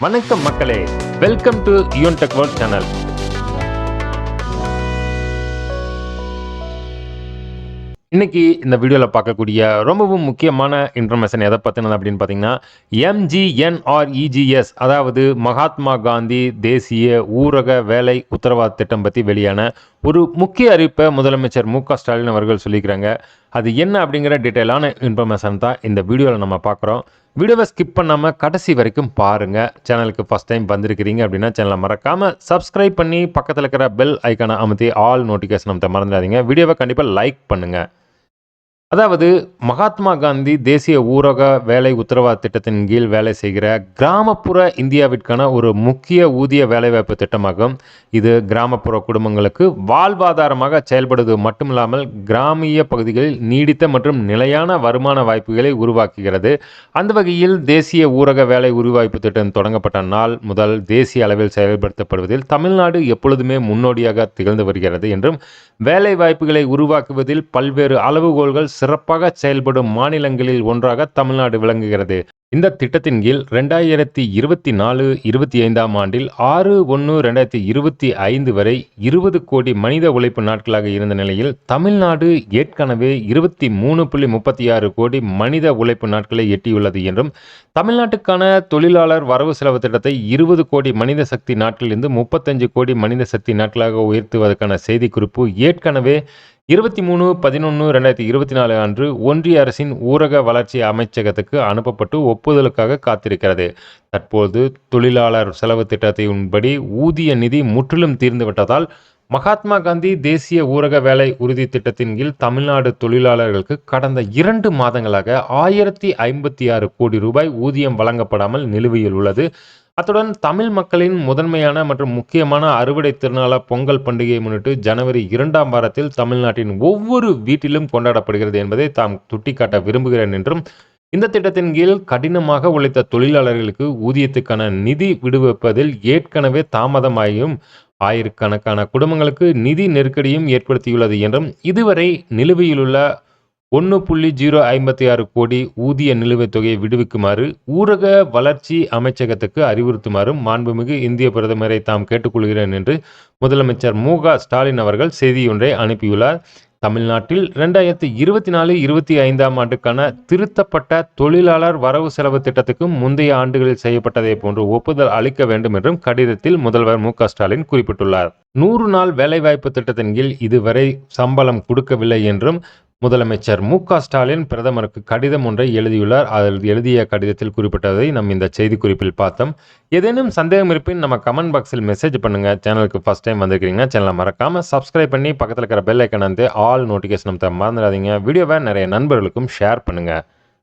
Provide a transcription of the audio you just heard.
வணக்கம் மக்களே. Welcome to Yune tech world channel இன்னைக்கு இந்த வீடியோவில் பார்க்கக்கூடிய ரொம்பவும் முக்கியமான இன்ஃபர்மேஷன் எதை பற்றினது அப்படின்னு பார்த்தீங்கன்னா எம்ஜிஎன்ஆர்இஜிஎஸ் அதாவது மகாத்மா காந்தி தேசிய ஊரக வேலை உத்தரவாத திட்டம் பற்றி வெளியான ஒரு முக்கிய அறிவிப்பை முதலமைச்சர் மு க ஸ்டாலின் அவர்கள் சொல்லிக்கிறாங்க அது என்ன அப்படிங்கிற டீட்டெயிலான இன்ஃபர்மேஷன் தான் இந்த வீடியோவில் நம்ம பார்க்குறோம். வீடியோவை ஸ்கிப் பண்ணாமல் கடைசி வரைக்கும் பாருங்கள் சேனலுக்கு ஃபஸ்ட் டைம் வந்திருக்கிறீங்க அப்படின்னா சேனலை மறக்காமல் சப்ஸ்கிரைப் பண்ணி பக்கத்தில் இருக்கிற பெல் ஐக்கானை அமுத்தி ஆல் நோட்டிஃபிகேஷன் அமைத்த மறந்துடாதீங்க. வீடியோவை கண்டிப்பாக லைக் பண்ணுங்கள் அதாவது மகாத்மா காந்தி தேசிய ஊரக வேலை உத்தரவாத திட்டத்தின் கீழ் வேலை செய்கிற கிராமப்புற இந்தியாவிற்கான ஒரு முக்கிய ஊதிய வேலைவாய்ப்பு திட்டமாகும். இது கிராமப்புற குடும்பங்களுக்கு வாழ்வாதாரமாக செயல்படுவது மட்டுமில்லாமல் கிராமிய பகுதிகளில் நீடித்த மற்றும் நிலையான வருமான வாய்ப்புகளை உருவாக்குகிறது. அந்த வகையில் தேசிய ஊரக வேலை உருவாய்ப்பு திட்டம் தொடங்கப்பட்ட நாள் முதல் தேசிய அளவில் செயல்படுத்தப்படுவதில் தமிழ்நாடு எப்பொழுதுமே முன்னோடியாக திகழ்ந்து வருகிறது என்றும் வேலை வாய்ப்புகளை உருவாக்குவதில் பல்வேறு அளவுகோல்கள் சிறப்பாக செயல்படும் மாநிலங்களில் ஒன்றாக தமிழ்நாடு விளங்குகிறது. இந்த திட்டத்தின் கீழ் ரெண்டாயிரத்தி இருபத்தி நாலு இருபத்தி ஐந்தாம் ஆண்டில் ஆறு ஒன்று ரெண்டாயிரத்தி இருபத்தி ஐந்து வரை இருபது கோடி மனித உழைப்பு நாட்களாக இருந்த நிலையில் தமிழ்நாடு ஏற்கனவே இருபத்தி மூணு புள்ளி முப்பத்தி ஆறு கோடி மனித உழைப்பு நாட்களை எட்டியுள்ளது என்றும் தமிழ்நாட்டுக்கான தொழிலாளர் வரவு செலவு திட்டத்தை இருபது கோடி மனித சக்தி நாட்களிலிருந்து முப்பத்தஞ்சு கோடி மனித சக்தி நாட்களாக உயர்த்துவதற்கான செய்திக்குறிப்பு ஏற்கனவே இருபத்தி மூணு பதினொன்று ரெண்டாயிரத்தி இருபத்தி நாலு அன்று ஒன்றிய அரசின் ஊரக வளர்ச்சி அமைச்சகத்துக்கு அனுப்பப்பட்டு ஒப்புதலுக்காக காத்திருக்கிறது. தற்போது தொழிலாளர் செலவு திட்டத்தின்படி ஊதிய நிதி முற்றிலும் தீர்ந்துவிட்டதால் மகாத்மா காந்தி தேசிய ஊரக வேலை உறுதி திட்டத்தின் கீழ் தமிழ்நாடு தொழிலாளர்களுக்கு கடந்த இரண்டு மாதங்களாக ஆயிரத்தி ஐம்பத்தி ஆறு கோடி ரூபாய் ஊதியம் வழங்கப்படாமல் நிலுவையில் உள்ளது. அத்துடன் தமிழ் மக்களின் முதன்மையான மற்றும் முக்கியமான அறுவடை திருநாள பொங்கல் பண்டிகையை முன்னிட்டு ஜனவரி இரண்டாம் வாரத்தில் தமிழ்நாட்டின் ஒவ்வொரு வீட்டிலும் கொண்டாடப்படுகிறது என்பதை தாம் சுட்டிக்காட்ட விரும்புகிறேன் என்றும் இந்த திட்டத்தின் கீழ் கடினமாக உழைத்த தொழிலாளர்களுக்கு ஊதியத்துக்கான நிதி விடுவிப்பதில் ஏற்கனவே தாமதமாகியும் ஆயிரக்கணக்கான குடும்பங்களுக்கு நிதி நெருக்கடியும் ஏற்படுத்தியுள்ளது என்றும் இதுவரை நிலுவையிலுள்ள ஒன்று புள்ளி ஜீரோ ஐம்பத்தி ஆறு கோடி ஊதிய நிலுவைத் தொகையை விடுவிக்குமாறு ஊரக வளர்ச்சி அமைச்சகத்துக்கு அறிவுறுத்துமாறும் மாண்புமிகு இந்திய பிரதமரை தாம் கேட்டுக்கொள்கிறேன் என்று முதலமைச்சர் மு க ஸ்டாலின் அவர்கள் செய்தியொன்றை அனுப்பியுள்ளார். தமிழ்நாட்டில் ரெண்டாயிரத்தி இருபத்தி நாலு இருபத்தி ஐந்தாம் ஆண்டுக்கான திருத்தப்பட்ட தொழிலாளர் வரவு செலவு திட்டத்துக்கும் முந்தைய ஆண்டுகளில் செய்யப்பட்டதை போன்று ஒப்புதல் அளிக்க வேண்டும் என்றும் கடிதத்தில் முதல்வர் மு ஸ்டாலின் குறிப்பிட்டுள்ளார். நூறு நாள் வேலைவாய்ப்பு திட்டத்தின் கீழ் இதுவரை சம்பளம் கொடுக்கவில்லை என்றும் முதலமைச்சர் மு க ஸ்டாலின் பிரதமருக்கு கடிதம் ஒன்றை எழுதியுள்ளார். அதில் எழுதிய கடிதத்தில் குறிப்பிட்டதை நம் இந்த செய்திக்குறிப்பில் பார்த்தோம். ஏதேனும் சந்தேகம் இருப்பின் நம்ம கமெண்ட் பாக்ஸில் மெசேஜ் பண்ணுங்க. சேனலுக்கு ஃபஸ்ட் டைம் வந்திருக்கிறீங்கன்னா சேனலை மறக்காமல் சப்ஸ்கிரைப் பண்ணி பக்கத்தில் இருக்கிற பெல் ஐக்கன் வந்து ஆல் நோட்டிஃபிகேஷன் மறந்துடாதீங்க. வீடியோவை நிறைய நண்பர்களுக்கும் ஷேர் பண்ணுங்கள்